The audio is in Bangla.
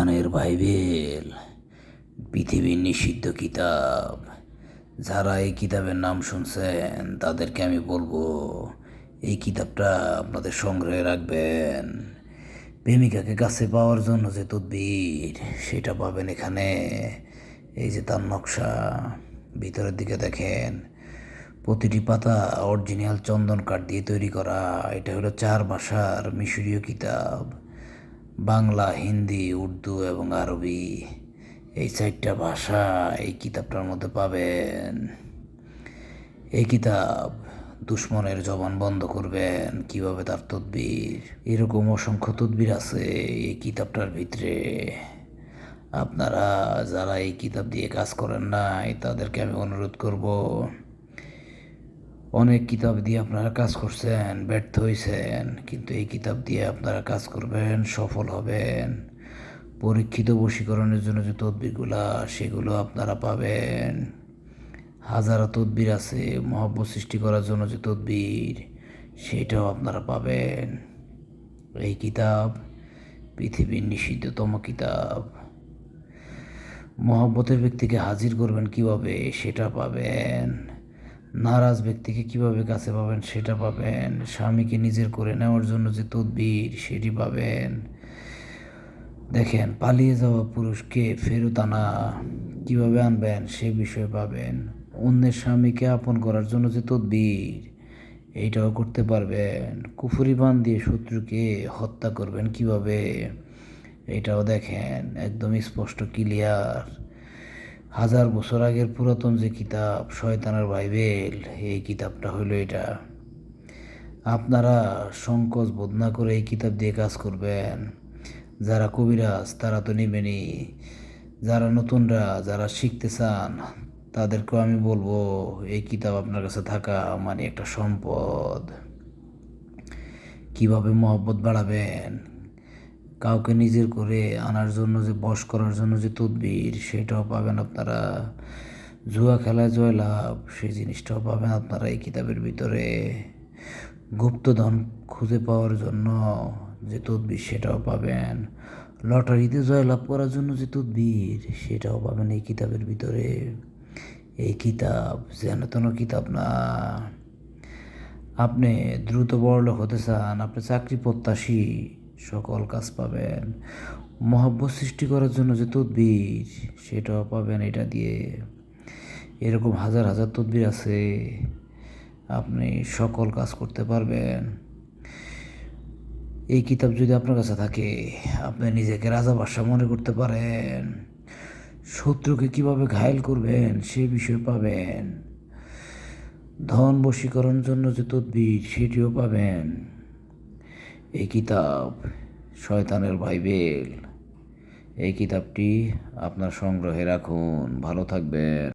শয়তানের বাইবেল, পৃথিবীর নিষিদ্ধ কিতাব। যারা এই কিতাবের নাম শুনছেন, তাদেরকে আমি বলব, এই কিতাবটা আপনাদের সংগ্রহে রাখবেন। প্রেমিকাকে কাছে পাওয়ার জন্য যে তদবির, সেটা পাবেন এখানে। এই যে তার নকশা, ভিতরের দিকে দেখেন, প্রতিটি পাতা অরিজিনাল চন্দন কাঠ দিয়ে তৈরি করা। এটা হলো চার ভাষার মিশরীয় কিতাব। বাংলা, হিন্দি, উর্দু এবং আরবি, এই চারটা ভাষা এই কিতাবটার মধ্যে পাবেন। এই কিতাব দুশ্মনের জবান বন্ধ করবেন, কীভাবে তার তদবির? এরকম অসংখ্য তদবির আছে এই কিতাবটার ভিতরে। আপনারা যারা এই কিতাব দিয়ে কাজ করেন নাই, তাদেরকে আমি অনুরোধ করব অনেক কিতাব দিয়ে আপনারা কাজ করছেন, ব্যর্থ হয়েছেন কিন্তু এই কিতাব দিয়ে আপনারা কাজ করবেন, সফল হবেন। পরীক্ষিত বশীকরণের জন্য যে তদবিরগুলা, সেগুলো আপনারা পাবেন। হাজারো তদবির আছে, মহব্বত সৃষ্টি করার জন্য যে তদবির, সেটাও আপনারা পাবেন। এই কিতাব পৃথিবীর নিষিদ্ধতম কিতাব। মহব্বতের ব্যক্তিকে হাজির করবেন কীভাবে, সেটা পাবেন। নারাজ ব্যক্তিকে কীভাবে কাছে পাবেন সেটা পাবেন। স্বামীকে নিজের করে নেওয়ার জন্য যে তদবির, সেটি পাবেন। দেখেন, পালিয়ে যাওয়া পুরুষকে ফেরত আনা কীভাবে আনবেন সে বিষয়ে পাবেন। অন্যের স্বামীকে আপন করার জন্য যে তদবির, এইটাও করতে পারবেন। কুফুরি বান দিয়ে শত্রুকে হত্যা করবেন কীভাবে এটাও দেখেন, একদম স্পষ্ট ক্লিয়ার হাজার বছর আগের পুরাতন যে কিতাব, শয়তানের বাইবেল, এই কিতাবটা হলো এটা। আপনারা সংকোচ বোধ না করে এই কিতাব দিয়ে কাজ করবেন। যারা কবিরাজ, তারা তো নেবেনি। যারা নতুনরা, যারা শিখতে চান, তাদেরকেও আমি বলব, এই কিতাব আপনার কাছে থাকা মানে একটা সম্পদ। কীভাবে মহব্বত বাড়াবেন? কাউকে নিজের করে আনার জন্য যে, বশ করার জন্য যে তদবির, সেটাও পাবেন আপনারা। জুয়া খেলায় জয়লাভ, সেই জিনিসটাও পাবেন আপনারা এই কিতাবের ভিতরে। গুপ্তধন খুঁজে পাওয়ার জন্য যে তদবির, সেটাও পাবেন। লটারিতে জয়লাভ করার জন্য যে তদবির, সেটাও পাবেন এই কিতাবের ভিতরে। এই কিতাব যেন তেন কিতাব না। আপনি দ্রুত বড়লোক হতে চান, আপনি চাকরি প্রত্যাশী সকল কাজ পাবেন। মহাব্বত সৃষ্টি করার জন্য যে তদবির, সেটাও পাবেন এটা দিয়ে। এরকম হাজার হাজার তদবির আছে, আপনি সকল কাজ করতে পারবেন। এই কিতাব যদি আপনার কাছে থাকে, আপনি নিজেকে রাজা বাদশাহ মনে করতে পারেন। শত্রুকে কীভাবে ঘায়েল করবেন, সে বিষয়ে পাবেন। ধন বশীকরণের জন্য যে তদবির, সেটিও পাবেন। এই কিতাব শয়তানের বাইবেল। এই কিতাবটি আপনার সংগ্রহে রাখুন। ভালো থাকবেন।